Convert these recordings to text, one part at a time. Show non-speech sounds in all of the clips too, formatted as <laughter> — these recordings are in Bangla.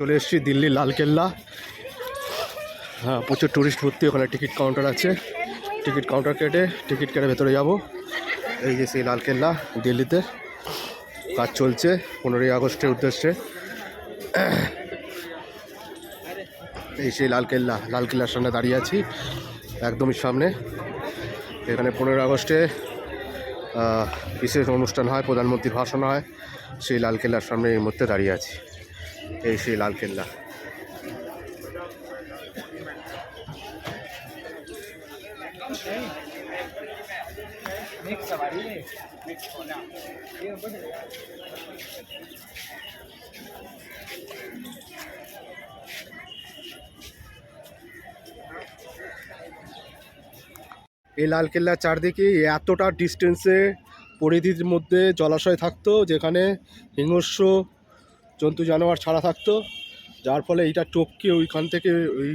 চলে এসেছি দিল্লি লালকেল্লা। হ্যাঁ প্রচুর টুরিস্ট ভর্তি ওখানে টিকিট কাউন্টার আছে। টিকিট কাউন্টার কেটে টিকিট কেটে ভেতরে যাব। এই যে সেই লালকেল্লা দিল্লিতে। কাজ চলছে পনেরোই আগস্টের উদ্দেশ্যে। এই সেই লালকেল্লা, লালকেল্লার সামনে দাঁড়িয়ে আছি, একদমই সামনে। এখানে পনেরোই আগস্টে বিশেষ অনুষ্ঠান হয়, প্রধানমন্ত্রীর ভাষণ হয়। সেই লালকেল্লার সামনে এই মুহূর্তে দাঁড়িয়ে আছি। এই সেই লালকেল্লা এই লালকেল্লার চারদিকে এতটা ডিস্টেন্সে পরিধির মধ্যে জলাশয় থাকতো যেখানে হিংস্র জন্তু জানোয়ার ছাড়া থাকতো। যার ফলে এইটা টপকে ওইখান থেকে ওই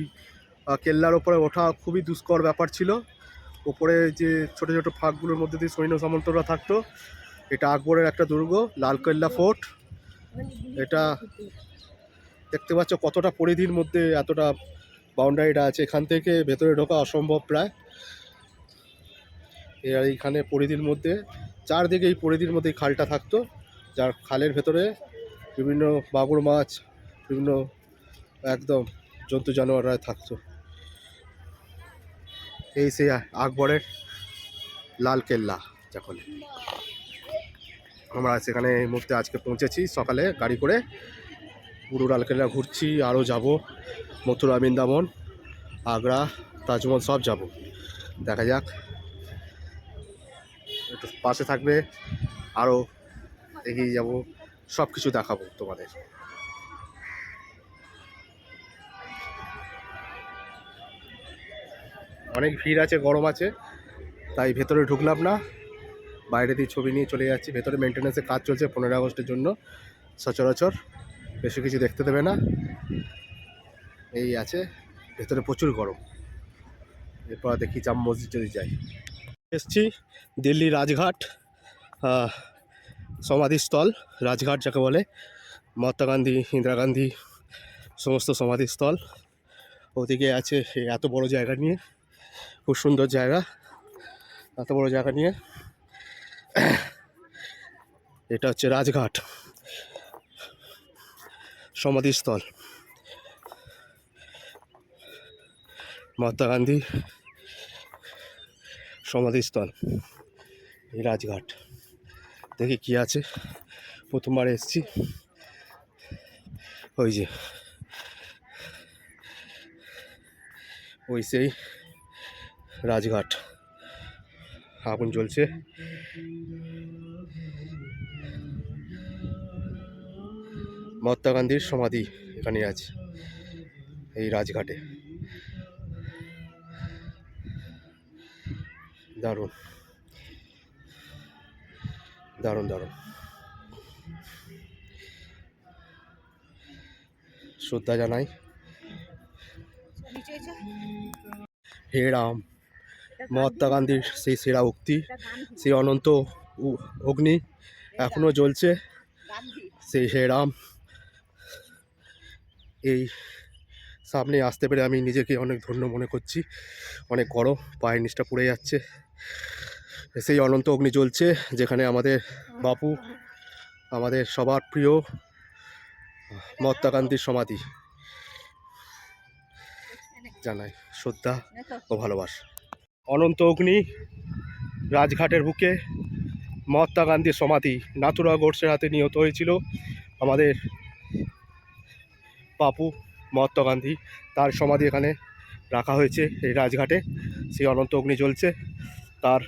কেল্লার ওপরে ওঠা খুবই দুষ্কর ব্যাপার ছিল। ওপরে যে ছোট ছোট ফাঁকগুলোর মধ্যে দিয়ে সৈন্য সামন্তরা থাকতো, এটা আকবরের একটা দুর্গ, লালকেল্লা ফোর্ট। এটা দেখতে পাচ্ছ কতটা পরিধির মধ্যে এতটা বাউন্ডারিটা আছে। এখান থেকে ভেতরে ঢোকা অসম্ভব প্রায়। এর এইখানে পরিধির মধ্যে, চারদিকে এই পরিধির মধ্যে খালটা থাকতো, যার খালের ভেতরে বিভিন্ন মাগুর মাছ, বিভিন্ন একদম জন্তু জানোয়াররা থাকতো। এই সেই আকবরের লাল কেল্লা যখন আমরা সেখানে এই মুহূর্তে আজকে পৌঁছেছি, সকালে গাড়ি করে পুরো লালকেল্লা ঘুরছি, আরও যাব, মথুরা, বৃন্দাবন, আগ্রা, তাজমহল সব যাব। দেখা যাক। একটু পাশে থাকবে, আরও এগিয়ে যাব। সব কিছু দেখাবো তোমাদের। অনেক ভিড় আছে, গরম আছে, তাই ভেতরে ঢুকলাম না। বাইরে দিয়ে ছবি নিয়ে চলে যাচ্ছি। ভেতরে মেনটেন্যান্সের কাজ চলছে পনেরো আগস্টের জন্য। সচরাচর বেশি কিছু দেখতে দেবে না। এই আছে, ভেতরে প্রচুর গরম। এরপর দেখি জাম মসজিদ যদি যাই। এসছি দিল্লি রাজঘাট। সমাধিস্থল, রাজঘাট যাকে বলে, মহাত্মা গান্ধী, ইন্দিরা গান্ধী, সমস্ত সমাধিস্থল। ওদিকে আছে এত বড় জায়গা নিয়ে, খুব সুন্দর জায়গা, এত বড় জায়গা নিয়ে। এটা হচ্ছে রাজঘাট, সমাধিস্থল। মহাত্মা গান্ধী, সমাধিস্থল রাজঘাট। দেখি কি আছে। প্রথমবার এসছি। ওই যে। ওই সেই রাজঘাট। আগুন জ্বলছে। মহাত্মা গান্ধীর সমাধি এখানে আছে, এই রাজঘাটে। দারুণ। দারুণ দারুণ। শ্রদ্ধা জানাই। হে রাম, মহাত্মা গান্ধীর সেই সেরা উক্তি, সেই অনন্ত অগ্নি এখনও জ্বলছে। সেই হে রাম, এই সামনে আসতে পেরে আমি নিজেকে অনেক ধন্য মনে করছি। অনেক গরম, পায়ের নিচটা পুড়ে যাচ্ছে। সেই অনন্ত অগ্নি জ্বলছে, যেখানে আমাদের বাপু, আমাদের সবার প্রিয় মহাত্মা গান্ধীর সমাধি জানাই শ্রদ্ধা ও ভালোবাসা। অনন্ত অগ্নি রাজঘাটের বুকে মহাত্মা গান্ধীর সমাধি নাথুরা গোডসের হাতে নিহত হয়েছিল। আমাদের বাপু মহাত্মা গান্ধী তার সমাধি এখানে রাখা হয়েছে এই রাজঘাটে। সেই অনন্ত অগ্নি জ্বলছে, তার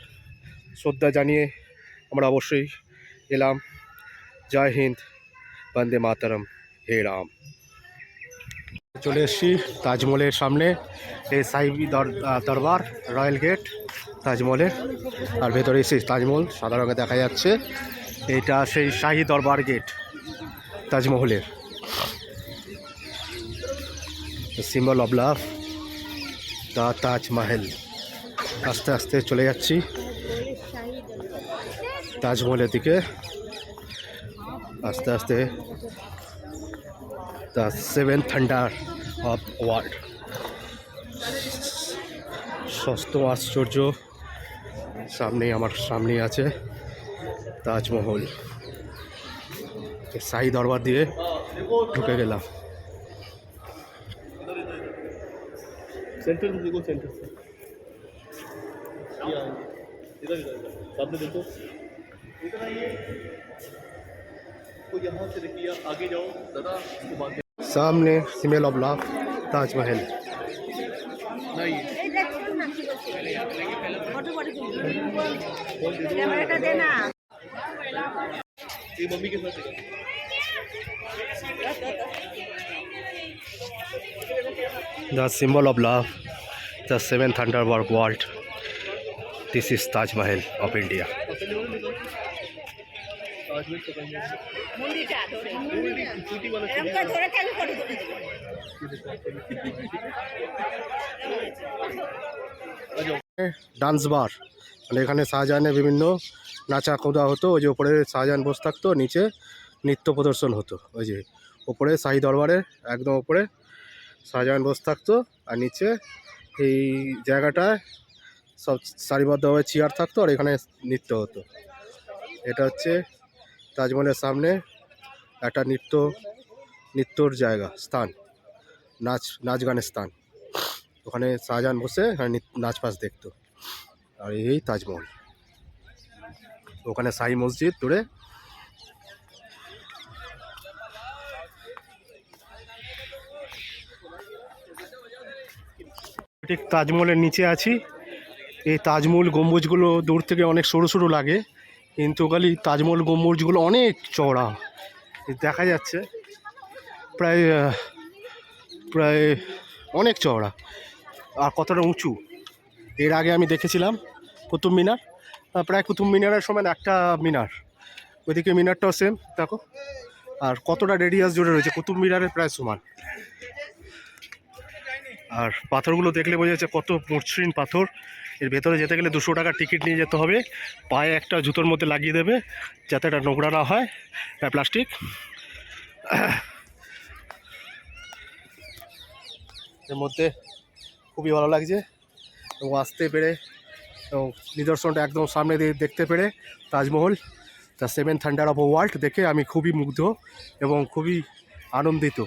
শ্রদ্ধা জানিয়ে আমরা অবশ্যই এলাম। জয় হিন্দ, বন্দে মাতারম, হে রাম। চলে এসেছি তাজমহলের সামনে এই সাইবি দর- দরবার, রয়্যাল গেট তাজমহলের আর ভেতরে সেই তাজমহল সাদা রঙে দেখা যাচ্ছে। এটা সেই শাহী দরবার গেট তাজমহলের। Symbol of love the Taj Mahal আস্তে আস্তে চলে যাচ্ছি। তাজমহলের দিকে আস্তে আস্তে the seven wonder of world. ষষ্ঠ আশ্চর্য সামনে আমার সামনে আছে তাজমহল। সাই দরবার দিয়ে ঢুকে গেলাম। সেন্টার দিকে সেন্টার तो यहाँ से देखिए आगे जाओ दादा सामने symbol of love Taj Mahal. The symbol of love the seventh wonder work world this is Taj Mahal of India dance বার মানে এখানে শাহজাহানের বিভিন্ন নাচা কোদা হতো ওই যে ওপরে শাহজাহান বসে থাকতো নিচে নৃত্য প্রদর্শন হতো। ওই যে ওপরে শাহী দরবারে একদম ওপরে শাহজাহান বসে থাকতো আর নিচে এই জায়গাটায় সারিবদ্ধভাবে চেয়ার থাকতো আর এখানে নৃত্য হতো। এটা হচ্ছে তাজমহলের সামনে একটা নৃত্য, নৃত্যর জায়গা, স্থান, নাচ নাচ গানের স্থান। ওখানে শাহজাহান বসে এখানে নাচ ফাচ দেখতো। আর এই তাজমহল। ওখানে সাই মসজিদ দূরে। ঠিক তাজমহলের নিচে আছি। এই তাজমহল গম্বুজগুলো দূর থেকে অনেক সরু সরু লাগে, কিন্তু খালি তাজমহল গম্বুজগুলো অনেক চওড়া। দেখা যাচ্ছে প্রায় প্রায় অনেক চওড়া আর কতটা উঁচু। এর আগে আমি দেখেছিলাম কুতুব মিনার প্রায় কুতুব মিনারের সমান একটা মিনার। ওইদিকে মিনারটাও সেম দেখো। আর কতটা রেডিয়াস জুড়ে রয়েছে, কুতুব মিনারের প্রায় সমান। আর পাথরগুলো দেখলে বোঝা যাচ্ছে কত মসৃণ পাথর। এর ভেতরে যেতে গেলে দুশো টাকার টিকিট নিয়ে যেতে হবে। পায়ে একটা জুতোর মধ্যে লাগিয়ে দেবে, যাতে এটা নোংরা না হয় প্লাস্টিক। এর মধ্যে খুবই ভালো লাগছে এবং আসতে পেরে এবং নিদর্শনটা একদম সামনে দিয়ে দেখতে পেরে Taj Mahal, the seven wonder of world দেখে আমি খুবই মুগ্ধ এবং খুবই আনন্দিত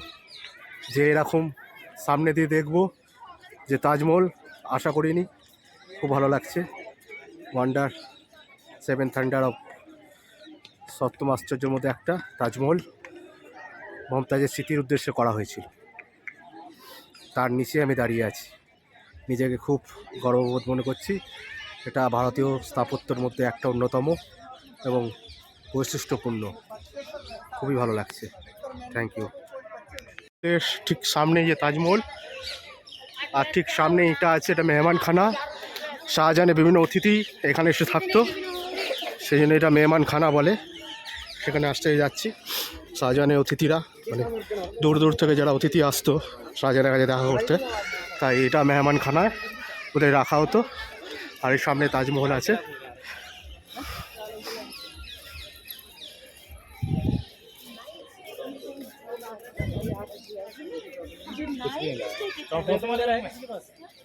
যে এরকম সামনে দিয়ে দেখব যে তাজমহল, আশা করিনি। খুব ভালো লাগছে। ওয়ান্ডার সেভেন থান্ডার অফ সপ্তম আশ্চর্যের মধ্যে একটা তাজমহল মমতাজের স্মৃতির উদ্দেশ্যে করা হয়েছিল। তার নিচে আমি দাঁড়িয়ে আছি। নিজেকে খুব গর্ববোধ মনে করছি। এটা ভারতীয় স্থাপত্যের মধ্যে একটা অন্যতম এবং বৈশিষ্ট্যপূর্ণ। খুবই ভালো লাগছে। থ্যাংক ইউ ঠিক সামনে যে তাজমহল, আর ঠিক সামনে এটা আছে এটা মেহমানখানা। শাহজাহানের বিভিন্ন অতিথি এখানে এসে থাকতো। সেই জন্য এটা মেহমানখানা বলে। সেখানে আসতে যাচ্ছি। শাহজাহানের অতিথিরা মানে দূর দূর থেকে যারা অতিথি আসতো শাহজাহানের কাছে দেখা করতে, তাই এটা মেহমানখানায় ওদের রাখা হতো। আর এর সামনে তাজমহল আছে।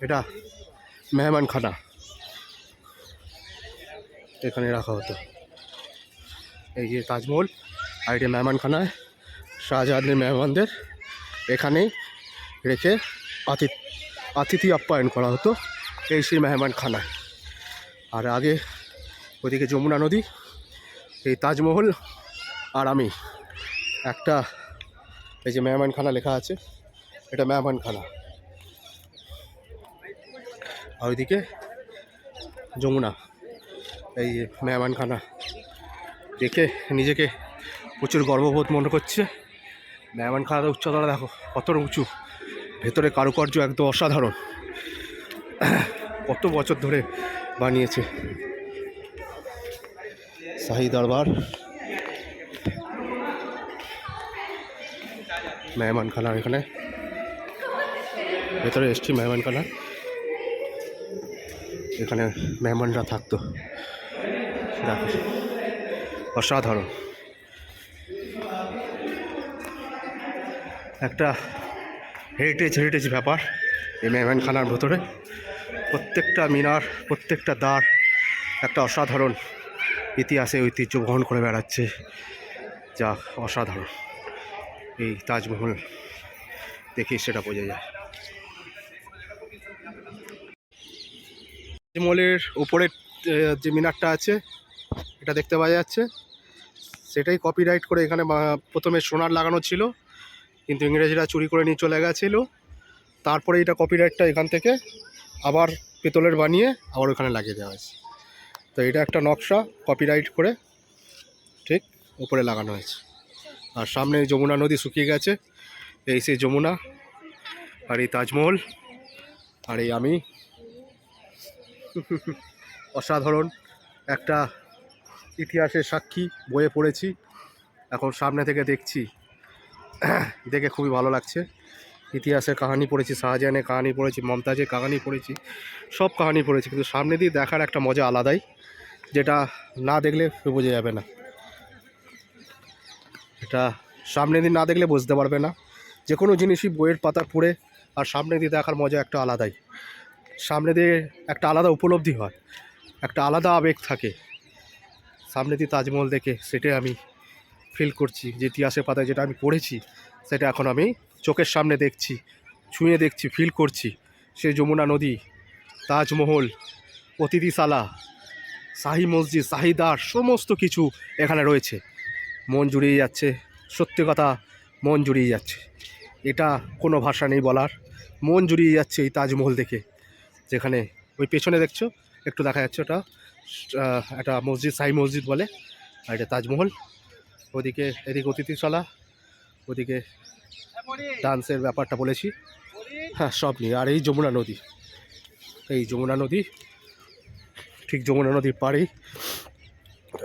এটা মেহমানখানা এখানে রাখা হতো। এই যে তাজমহল, আর এটা মেহমানখানায়, শাহজাহানের মেহমানদের এখানেই রেখে আতিথ, আতিথি আপ্যায়ন করা হতো এই সেই মেহমানখানায়। আর আগে ওইদিকে যমুনা নদী, এই তাজমহল আর আমি। একটা এই যে মেহমানখানা লেখা আছে, এটা মেহমানখানা। আর ওইদিকে যমুনা। এই মেহমানখানা। দেখে নিজেকে প্রচুর গর্ববোধ মনে করছে। মেহমানখানার উচ্চতরা দেখো, কতটা উঁচু। ভেতরে কারুকার্য একদম অসাধারণ। কত বছর ধরে বানিয়েছে। শাহি দরবার। মেহমানখানা এখানে। ভেতরে এসছি মেহমানখানা। এখানে মেহমানরা থাকতো। দেখো অসাধারণ। একটা হেরিটেজ হেরিটেজ ব্যাপার এই মেহমান খানার ভেতরে। প্রত্যেকটা মিনার, প্রত্যেকটা দ্বার একটা অসাধারণ ইতিহাসে ঐতিহ্য বহন করে বেড়াচ্ছে। যা অসাধারণ। এই তাজমহল দেখে সেটা বোঝা যায়। তাজমহলের উপরের যে মিনারটা আছে এটা দেখতে পাওয়া যাচ্ছে। সেটাই কপিরাইট করে এখানে প্রথমে সোনার লাগানো ছিল, কিন্তু ইংরেজরা চুরি করে নিয়ে চলে গেছিল। তারপরে এটা কপিরাইটটা এখান থেকে আবার পেতলের বানিয়ে আবার ওখানে লাগিয়ে দেওয়া হয়েছে। তো এটা একটা নকশা কপিরাইট করে ঠিক উপরে লাগানো হয়েছে। আর সামনে যমুনা নদী শুকিয়ে গেছে, এই সেই যমুনা, আর এই তাজমহল, আর এই আমি। <laughs> অসাধারণ একটা ইতিহাসের সাক্ষী, বইয়ে পড়েছি। এখন সামনে থেকে দেখছি। দেখে খুবই ভালো লাগছে। ইতিহাসের কাহানি পড়েছি, শাহজাহানের কাহানি পড়েছি, মমতাজের কাহানি পড়েছি, সব কাহানি পড়েছি। কিন্তু সামনে দিয়ে দেখার একটা মজা আলাদাই, যেটা না দেখলে বোঝা যাবে না। এটা সামনে দিয়ে না দেখলে বুঝতে পারবে না। যে কোনো জিনিসই বইয়ের পাতা পড়ে আর সামনে দিয়ে দেখার মজা একটা আলাদাই। সামনে দিয়ে একটা আলাদা উপলব্ধি হয়, একটা আলাদা আবেগ থাকে। সামনে দিয়ে তাজমহল দেখে সেটাই আমি ফিল করছি। যে ইতিহাসের পাতায় যেটা আমি পড়েছি, সেটা এখন আমি চোখের সামনে দেখছি, ছুঁয়ে দেখছি ফিল করছি। সেই যমুনা নদী, তাজমহল, অতিথিশালা, শাহি মসজিদ শাহিদার সমস্ত কিছু এখানে রয়েছে। মন জুড়িয়ে যাচ্ছে। সত্যি কথা, মন জুড়িয়ে যাচ্ছে। এটা কোনো ভাষা নেই বলার। মন জুড়িয়ে যাচ্ছে এই তাজমহল দেখে। যেখানে ওই পেছনে দেখছ, একটু দেখা যাচ্ছে ওটা। একটা মসজিদ, সাই মসজিদ বলে, আর এটা তাজমহল। ওদিকে এদিকে অতিথিশালা, ওদিকে ডান্সের ব্যাপারটা বলেছি। হ্যাঁ সব নিয়ে। আর এই যমুনা নদী, এই যমুনা নদী, ঠিক যমুনা নদীর পাড়েই।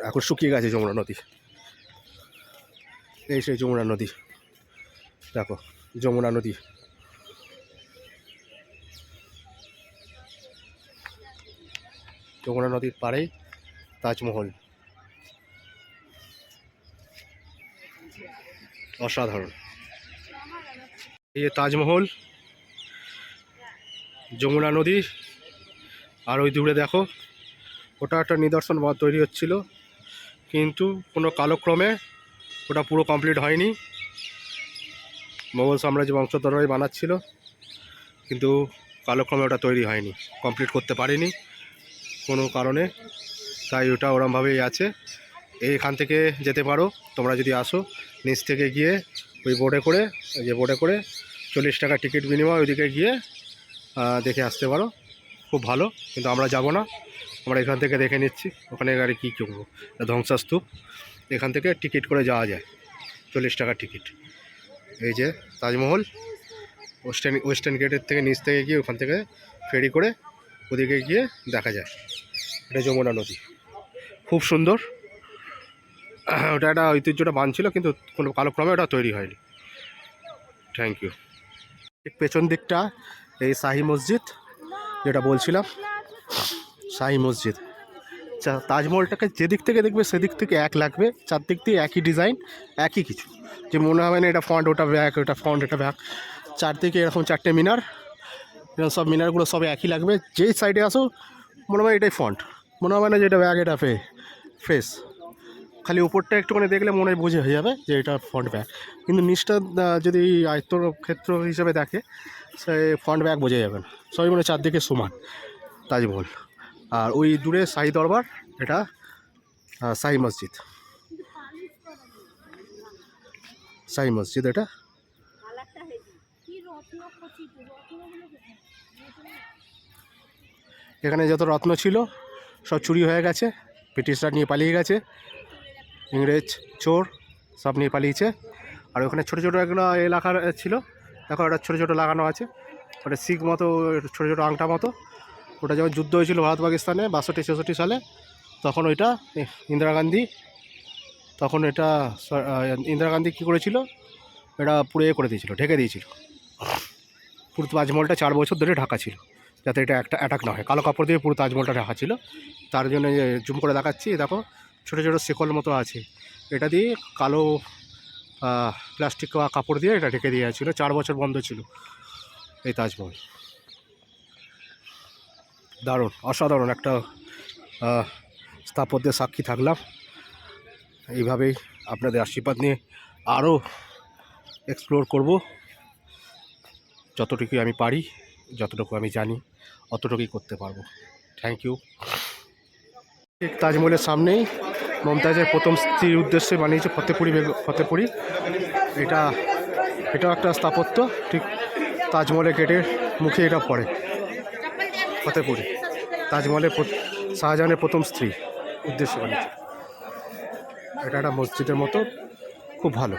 এখন শুকিয়ে গেছে যমুনা নদী। এই সেই যমুনা নদী। দেখো, যমুনা নদী। যমুনা নদীর পাড়েই তাজমহল। অসাধারণ। এই যে তাজমহল, যমুনা নদী, আর ওই দূরে দেখো, ওটা একটা নিদর্শন তৈরি হচ্ছিল, কিন্তু কোনো কালক্রমে ওটা পুরো কমপ্লিট হয়নি। মোগল সাম্রাজ্য বংশধররাই বানাচ্ছিল, কিন্তু কালক্রমে ওটা তৈরি হয়নি কমপ্লিট করতে পারেনি। কোনো কারণে, তাই ওটা ওরমভাবেই আছে। এইখান থেকে যেতে পারো, তোমরা যদি আসো, নিচ থেকে গিয়ে ওই বোর্ডে করে যে বোর্ডে করে চল্লিশ টাকা টিকিট বিনিময় ওইদিকে গিয়ে দেখে আসতে পারো। খুব ভালো, কিন্তু আমরা যাব না। আমরা এখান থেকে দেখে নিচ্ছি, ওখানে গাড়ি কী করব ধ্বংসাস্তূপ। এখান থেকে টিকিট করে যাওয়া যায়, চল্লিশ টাকা টিকিট এই যে তাজমহল, ওয়েস্টার্ন ওয়েস্টার্ন গেটের থেকে নিচ থেকে গিয়ে ওখান থেকে ফেরি করে ওদিকে গিয়ে দেখা যায়। এটা যমুনা নদী। খুব সুন্দর। ওটা একটা ঐতিহ্যটা বানছিল কিন্তু কোনো কালক্রমে ওটা তৈরি হয়নি। থ্যাংক ইউ পেছন দিকটা, এই শাহি মসজিদ, যেটা বলছিলাম। শাহি মসজিদ। তাজমহলটাকে যেদিক থেকে দেখবে, সেদিক থেকে এক লাগবে। চারদিক দিয়ে একই ডিজাইন, একই কিছু। যে মনে হবে না এটা ফন্ট ওটা ব্যাক ওটা ফন্ট এটা ব্যাক চারদিকে এরকম চারটে মিনার। এরকম সব মিনারগুলো সব একই লাগবে। যেই সাইডে আসো, মনে হয় এটাই ফন্ট মনে হবে না যে এটা ব্যাগ এটা ফে ফেস খালি উপরটা একটুখানি দেখলে মনে হয় বুঝে হয়ে যাবে যে এটা ফন্ট ব্যাগ কিন্তু নিচটা যদি আয়ত্ত ক্ষেত্র হিসেবে দেখে, সে ফন্ট ব্যাগ বোঝা যাবে না সবই মনে চারদিকে সমান, তাজমহল। আর ওই দূরে শাহি দরবার, এটা শাহি মসজিদ। শাহি মসজিদ এটা। এখানে যত রত্ন ছিল, সব চুরি হয়ে গেছে, ব্রিটিশরা নিয়ে পালিয়ে গেছে, ইংরেজ চোর সব নিয়ে পালিয়েছে। আর ওখানে ছোটো ছোটো এগুলো এলাকার ছিল, দেখো ওটা ছোটো ছোটো লাগানো আছে, ওটা শিখ মতো, ছোটো ছোটো আংটা মতো। ওটা যখন যুদ্ধ হয়েছিল ভারত পাকিস্তানে বাষট্টি, ছেষট্টি সালে, তখন ওইটা ইন্দিরা গান্ধী, তখন এটা ইন্দিরা গান্ধী কী করেছিল? এটা পুরো করে দিয়েছিল, ঢেকে দিয়েছিল। পুরো তাজমহলটা চার বছর ধরে ঢাকা ছিল, যাতে এটা একটা অ্যাটাক না হয়। কালো কাপড় দিয়ে পুরো তাজমহলটা ঢাকা ছিল। তার জন্য জুম করে দেখাচ্ছি দেখো, ছোটো ছোটো শিকল মতো আছে। এটা দিয়ে কালো প্লাস্টিক বা কাপড় দিয়ে এটা ঢেকে দেওয়া ছিল। চার বছর বন্ধ ছিল এই তাজমহল। দারুণ, অসাধারণ একটা স্থাপত্যের সাক্ষী থাকলাম। এইভাবেই আপনাদের আশীর্বাদ নিয়ে আরও এক্সপ্লোর করব। যতটুকু আমি পারি, যতটুকু আমি জানি, অতটুকুই করতে পারব। থ্যাংক ইউ তাজমহলের সামনেই মমতাজের প্রথম স্ত্রীর উদ্দেশ্যে বানিয়েছে ফতেপুরি ফতেপুরি। এটা, এটাও একটা স্থাপত্য, ঠিক তাজমহলের গেটের মুখে এটা পড়ে। ফতেপুরি, তাজমহলের শাহজাহানের প্রথম স্ত্রী উদ্দেশ্যে বানিয়েছে। এটা একটা মসজিদের মতো, খুব ভালো।